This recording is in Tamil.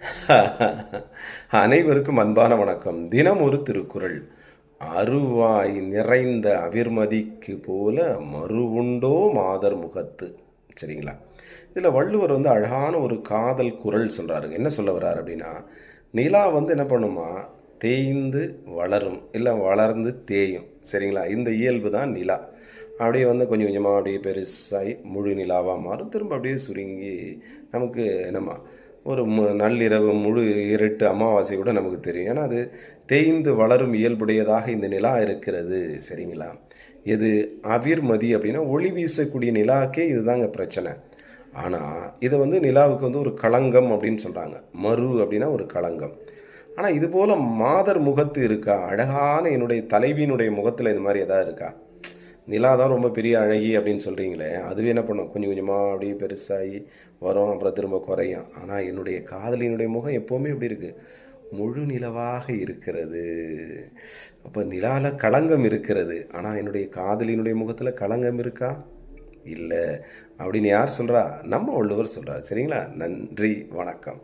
அனைவருக்கும் அன்பான வணக்கம். தினம் ஒரு திருக்குறள். அருவாய் நிறைந்த அவிர்மதிக்கு போல மறுவுண்டோ மாதர் முகத்து. சரிங்களா? இதில் வள்ளுவர் வந்து அழகான ஒரு காதல் குரல் சொல்கிறாருங்க என்ன சொல்ல வர்றாரு அப்படின்னா நிலா வந்து என்ன பண்ணுமா? தேய்ந்து வளரும். இல்லை வளர்ந்து தேயும். சரிங்களா? இந்த இயல்பு தான் நிலா. அப்படியே வந்து கொஞ்சம் கொஞ்சமாக அப்படியே பெருசாகி முழு நிலாவாக மாறும். திரும்ப அப்படியே சுருங்கி நமக்கு என்னம்மா? ஒரு மு நள்ளிரவு முழு இருட்டு அமாவாசை கூட நமக்கு தெரியும். ஏன்னா அது தேய்ந்து வளரும் இயல்புடையதாக இந்த நிலா இருக்கிறது. சரிங்களா? இது அவிர்மதி அப்படின்னா ஒளி வீசக்கூடிய நிலாக்கே இதுதாங்க பிரச்சனை. ஆனால் இதை வந்து நிலாவுக்கு வந்து ஒரு களங்கம் அப்படின்னு சொல்கிறாங்க மறு அப்படின்னா ஒரு களங்கம். ஆனால் இது போல் மாதர் முகத்து இருக்கா? அழகான என்னுடைய தலைவியினுடைய முகத்தில் இது மாதிரி எதாவது இருக்கா? நிலா தான் ரொம்ப பெரிய அழகி அப்படின்னு சொல்கிறீங்களே அதுவே என்ன பண்ணும்? கொஞ்சம் கொஞ்சமாக அப்படியே பெருசாகி வரும் அப்புறம் திரும்ப குறையும். ஆனால் என்னுடைய காதலியினுடைய முகம் எப்போவுமே இப்படி இருக்குது முழு நிலவாக இருக்கிறது. அப்போ நிலாவில் களங்கம் இருக்கிறது. ஆனால் என்னுடைய காதலியினுடைய முகத்தில் களங்கம் இருக்கா? இல்லை. அப்படின்னு யார் சொல்கிறா நம்ம உள்ளவர் சொல்கிறார் சரிங்களா? நன்றி வணக்கம்.